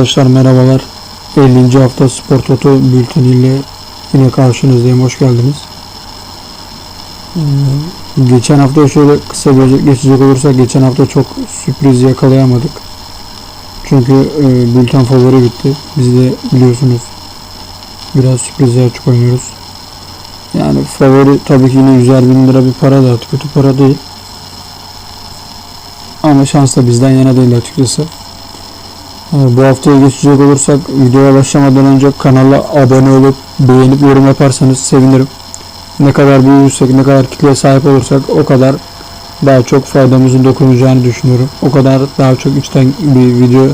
Arkadaşlar merhabalar. 50. hafta Spor Toto bülteniyle yine karşınızdayım. Hoş geldiniz. Ee, geçen hafta şöyle kısa bir geçecek olursak geçen hafta çok sürpriz yakalayamadık. Çünkü e, bülten favori bitti. Biz de biliyorsunuz biraz sürprize açık oynuyoruz. Yani favori tabii ki yine 100'er bin lira bir para da kötü para değil. Ama şans da bizden yana değil açıkçası. Ee, Bu haftaya geçecek olursak videoya başlamadan önce kanala abone olup beğenip yorum yaparsanız sevinirim. Ne kadar büyürsek, ne kadar kitleye sahip olursak o kadar daha çok faydamızın dokunacağını düşünüyorum. O kadar daha çok içten bir video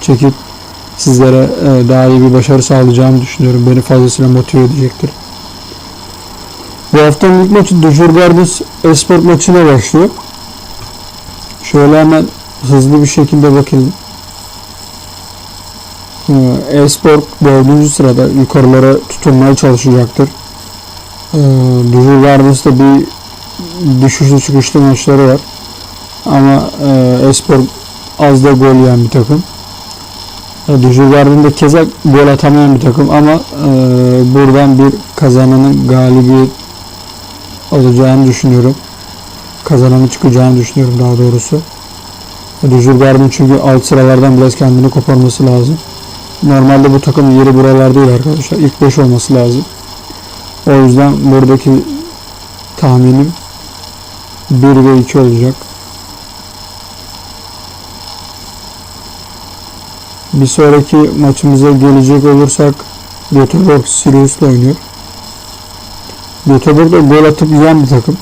çekip sizlere e, daha iyi bir başarı sağlayacağımı düşünüyorum. Beni fazlasıyla motive edecektir. Bu haftanın ilk maçı Dujur Gardens Esport maçıyla başlıyor. Şöyle hemen hızlı bir şekilde bakalım. Ee, E-Spor 4. sırada yukarılara tutunmaya çalışacaktır. Ee, Dujur Gardens'ta bir düşüşlü çıkışlı maçları var. Ama e, E-Spor az da gol yiyen bir takım. E, Dujur Gardens'da keza gol atamayan bir takım ama e, buradan bir kazananın galibiyet alacağını düşünüyorum. Kazananı çıkacağını düşünüyorum daha doğrusu. Garden çünkü alt sıralardan biraz kendini koparması lazım. Normalde bu takımın yeri buralar değil arkadaşlar. İlk 5 olması lazım. O yüzden buradaki tahminim 1 ve 2 olacak. Bir sonraki maçımıza gelecek olursak Göteborg Sirius'la oynuyor. Göteborg da gol atıp yiyen bir takım.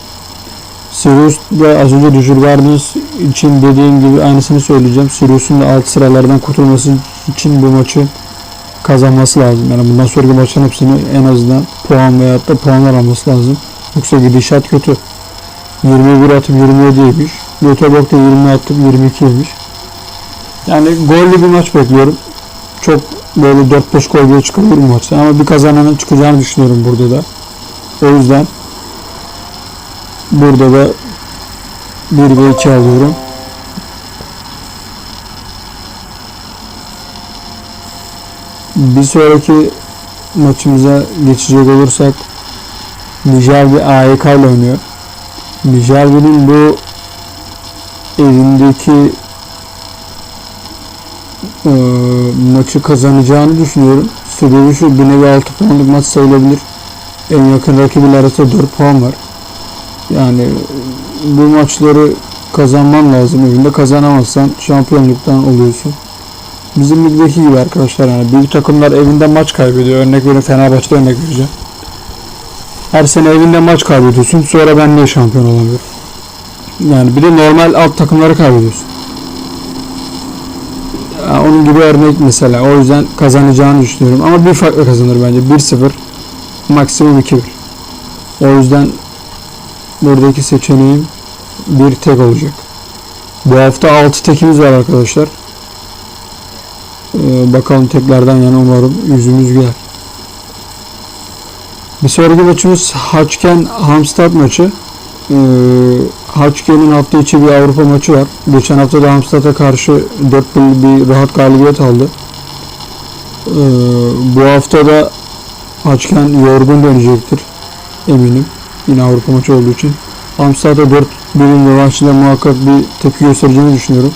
Sirius da az önce Dujur Gardens için dediğim gibi aynısını söyleyeceğim. Sirius'un da alt sıralardan kurtulması için bu maçı kazanması lazım. Yani bundan sonraki maçların hepsini en azından puan veya da puanlar alması lazım. Yoksa gidişat kötü. 21 atıp 27 yemiş. Göteborg da 20 atıp 22 yemiş. Yani gollü bir maç bekliyorum. Çok böyle 4-5 gol bile çıkabilir bu maçta ama bir kazananın çıkacağını düşünüyorum burada da. O yüzden burada da 1 ve 2 alıyorum. Bir sonraki maçımıza geçecek olursak Nijerbi AYK ile oynuyor. Nijerbi'nin bu evindeki e, maçı kazanacağını düşünüyorum. Sebebi şu bir nevi 6 puanlık maç sayılabilir. En yakın rakibiyle arasında 4 puan var. Yani bu maçları kazanman lazım. Evinde kazanamazsan şampiyonluktan oluyorsun. Bizim ligdeki gibi arkadaşlar yani büyük takımlar evinde maç kaybediyor. Örnek veriyorum Fenerbahçe'de örnek vereceğim. Her sene evinde maç kaybediyorsun. Sonra ben niye şampiyon olamıyorum? Yani bir de normal alt takımları kaybediyorsun. Ya onun gibi örnek mesela. O yüzden kazanacağını düşünüyorum. Ama bir farklı kazanır bence. 1-0 maksimum 2-1. O yüzden buradaki seçeneğim bir tek olacak. Bu hafta 6 tekimiz var arkadaşlar. Ee, bakalım teklerden yana umarım yüzümüz güler. Bir sonraki maçımız Haçken Hamstad maçı. Ee, Haçken'in hafta içi bir Avrupa maçı var. Geçen hafta da Hamstad'a karşı 4 bir rahat galibiyet aldı. Ee, bu hafta da Haçken yorgun dönecektir eminim. Yine Avrupa maçı olduğu için. Amsterdam'da 4 bölüm rövanşında muhakkak bir tepki göstereceğini düşünüyorum.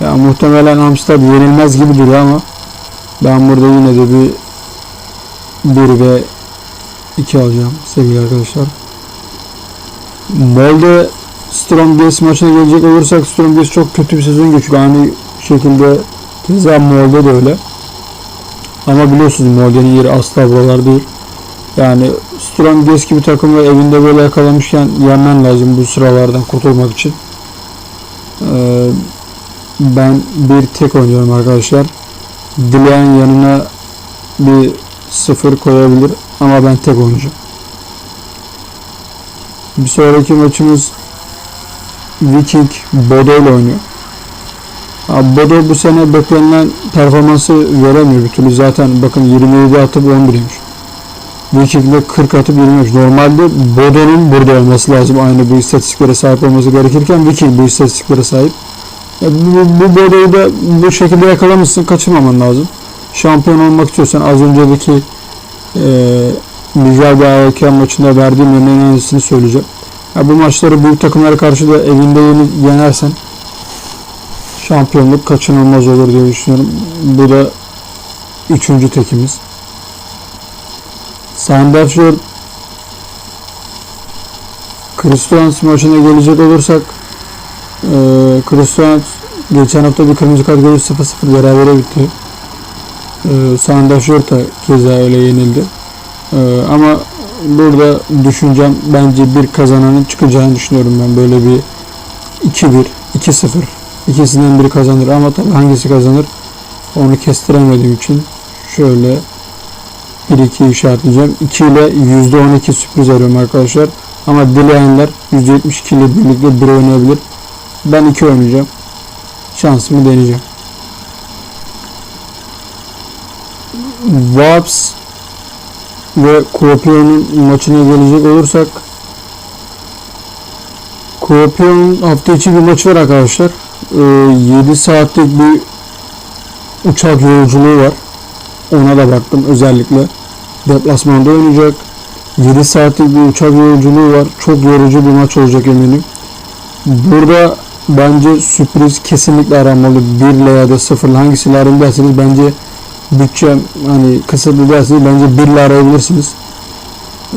Ya muhtemelen Amsterdam yenilmez gibi duruyor ama ben burada yine de bir 1 ve 2 alacağım sevgili arkadaşlar. Molde Strongest maçına gelecek olursak Strongest çok kötü bir sezon geçiyor. Aynı şekilde keza Molde de öyle. Ama biliyorsunuz Molde'nin yeri asla buralar değil. Yani Strongest gibi takımı evinde böyle yakalamışken yenmen lazım bu sıralardan kurtulmak için. Ee, ben bir tek oynuyorum arkadaşlar. Dileyen yanına bir sıfır koyabilir ama ben tek oynayacağım. Bir sonraki maçımız Viking Bodo ile oynuyor. Abi Bodo bu sene beklenilen performansı veremiyor bir türlü. Zaten bakın 27 atıp 11 yemiş. Viking'de 40 atıp 23. Normalde Bodo'nun burada olması lazım. Aynı bu istatistiklere sahip olması gerekirken Viking bu istatistiklere sahip. Bu, bu boruyu da bu şekilde yakalamışsın kaçırmaman lazım. Şampiyon olmak istiyorsan az önceki e, Mücadele AYK maçında verdiğim örneğin aynısını söyleyeceğim. Ya bu maçları büyük takımlara karşı da evinde yenersen şampiyonluk kaçınılmaz olur diye düşünüyorum. Bu da üçüncü tekimiz. Sandefjord Kristians maçına gelecek olursak e, Kristians geçen hafta bir kırmızı kart görüp 0-0 berabere bitti. E, Sandefjord da keza öyle yenildi. E, ama burada düşüncem bence bir kazananın çıkacağını düşünüyorum ben. Böyle bir 2-1, 2-0 ikisinden biri kazanır ama tabii hangisi kazanır onu kestiremediğim için şöyle 1-2 işaretleyeceğim. 2 ile %12 sürpriz arıyorum arkadaşlar. Ama dileyenler %72 ile birlikte 1 oynayabilir. Ben 2 oynayacağım. Şansımı deneyeceğim. Vaps ve Kuopio'nun maçına gelecek olursak Kuopio'nun hafta içi bir maçı var arkadaşlar. Ee, 7 saatlik bir uçak yolculuğu var. Ona da baktım özellikle. Deplasmanda oynayacak. 7 saatlik bir uçak yolculuğu var. Çok yorucu bir maç olacak eminim. Burada bence sürpriz kesinlikle aranmalı. 1 ile ya da 0 ile hangisiyle arayayım derseniz bence bütçem hani kısıtlı derseniz bence 1 ile arayabilirsiniz.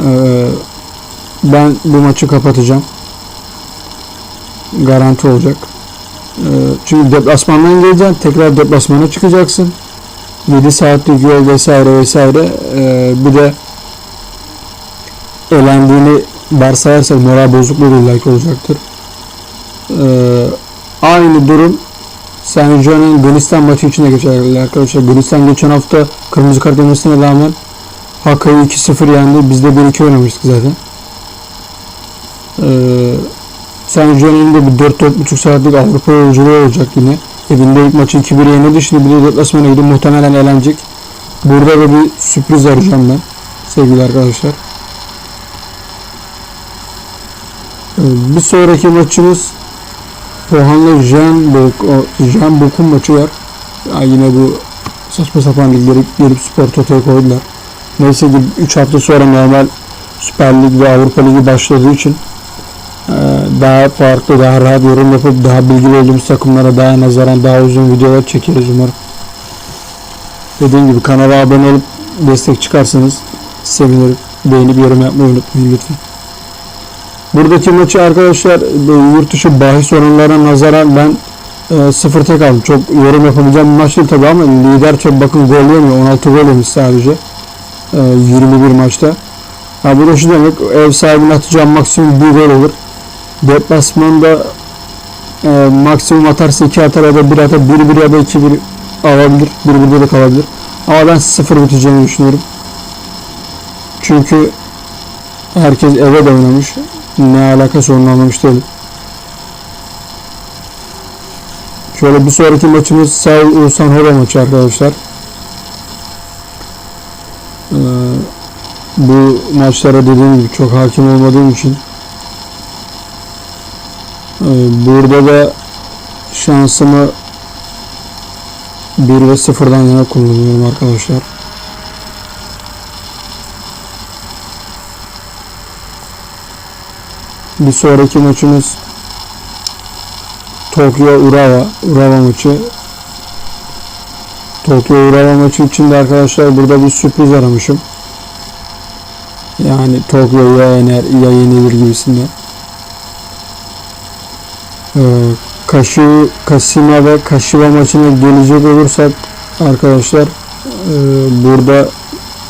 Ee, ben bu maçı kapatacağım. Garanti olacak. Ee, çünkü deplasmandan geleceksin. Tekrar deplasmana çıkacaksın. 7 saatlik yol vesaire vesaire. Ee, bir de elendiğini varsayarsak moral bozukluğu illaki olacaktır. Ee, aynı durum San Jose'nin Gulistan maçı için de geçerli arkadaşlar. Gulistan geçen hafta kırmızı kart yemesine rağmen Hakkı'yı 2-0 yendi. Biz de 1-2 oynamıştık zaten. Ee, Jose'nin de bir 4-4,5 saatlik Avrupa yolculuğu olacak yine. Evinde ilk maçı 2-1 yenildi. Şimdi bir de deplasmana gidip muhtemelen eğlenecek. Burada da bir sürpriz arayacağım ben. Sevgili arkadaşlar. Ee, Bir sonraki maçımız Pohan'la Jean Jean Bok'un maçı var. Ya yine bu saçma sapan ligleri gelip spor totoya koydular. Neyse ki 3 hafta sonra normal Süper Lig ve Avrupa Ligi başladığı için e, daha farklı, daha rahat yorum yapıp daha bilgili olduğumuz takımlara daha nazaran daha uzun videolar çekeriz umarım. Dediğim gibi kanala abone olup destek çıkarsanız sevinirim. Beğenip yorum yapmayı unutmayın lütfen. Buradaki maçı arkadaşlar yurt dışı bahis oranlarına nazaran ben e, sıfır tek aldım. Çok yorum yapabileceğim bir maç değil tabi ama lider çok bakın gol yemiyor. 16 gol yemiş sadece. E, 21 maçta. Ha bu da şu demek ev sahibine atacağım maksimum bir gol olur. Deplasmanda e, maksimum atarsa 2 atar ya da 1 atar 1-1 ya da 2-1 alabilir. 1-1'de de kalabilir. Ama ben 0 biteceğini düşünüyorum. Çünkü herkes eve de oynamış. Ne alakası onu anlamış değilim. Şöyle bir sonraki maçımız Seul Ulsan Hora maçı arkadaşlar. Ee, bu maçlara dediğim gibi çok hakim olmadığım için e, burada da şansımı 1 ve 0'dan yana kullanıyorum arkadaşlar. Bir sonraki maçımız Tokyo Urawa Urawa maçı. Tokyo Urawa maçı için de arkadaşlar burada bir sürpriz aramışım. Yani Tokyo ya yener ya yenilir gibisinden. Ee, Kaşı, Kasima ve Kashiwa maçına gelecek olursak arkadaşlar e, burada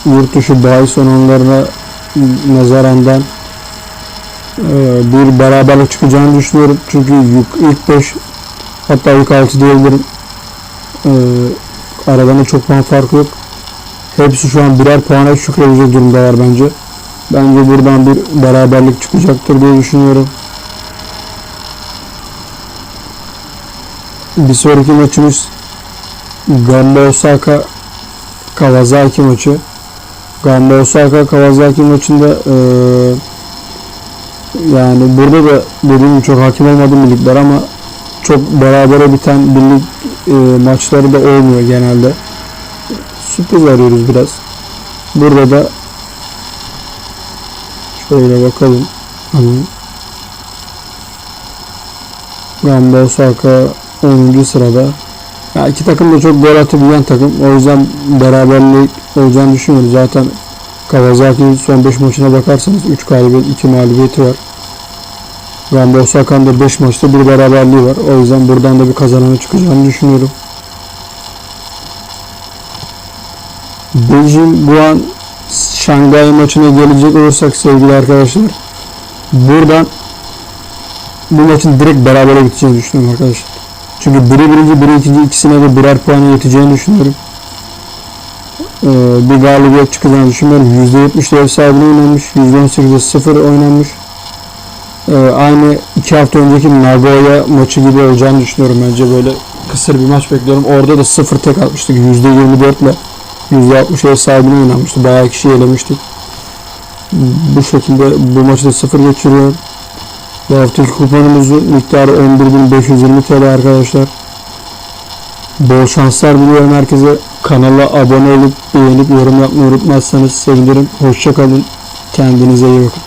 yurt dışı bahis oranlarına nazarandan ee, bir beraberlik çıkacağını düşünüyorum. Çünkü ilk 5 hatta ilk 6 diyebilirim. Ee, aralarında çok puan farkı yok. Hepsi şu an birer puana şükredecek durumdalar bence. Bence buradan bir beraberlik çıkacaktır diye düşünüyorum. Bir sonraki maçımız Gamba Osaka Kawasaki maçı. Gamba Osaka Kawasaki maçında eee yani burada da dediğim çok hakim olmadığım ligler ama çok berabere biten birlik e, maçları da olmuyor genelde. Sürpriz arıyoruz biraz. Burada da şöyle bakalım. Hani Gamba Osaka 10. sırada. Ya iki takım da çok gol atabilen takım. O yüzden beraberlik olacağını düşünüyorum. Zaten Kawasaki son 5 maçına bakarsanız 3 galibiyet 2 mağlubiyeti var. Gamba Osaka'nın da 5 maçta bir beraberliği var. O yüzden buradan da bir kazananı çıkacağını düşünüyorum. Beijing Guan Şangay maçına gelecek olursak sevgili arkadaşlar. Buradan bu maçın direkt berabere biteceğini düşünüyorum arkadaşlar. Çünkü biri birinci, biri ikinci ikisine de birer puanı yeteceğini düşünüyorum. Ee, bir galibiyet çıkacağını düşünüyorum. %70'de ev sahibine oynanmış. %18'de 0 oynanmış. Ee, aynı iki hafta önceki Nagoya maçı gibi olacağını düşünüyorum. Bence böyle kısır bir maç bekliyorum. Orada da 0 tek atmıştık. %24 ile %60 ev sahibine oynanmıştı. Bayağı kişi elemiştik. Bu şekilde bu maçı da 0 geçiriyorum. Bu haftaki kuponumuzun miktarı 11.520 TL arkadaşlar. Bol şanslar diliyorum herkese. Kanala abone olup beğenip yorum yapmayı unutmazsanız sevinirim. Hoşçakalın. Kendinize iyi bakın.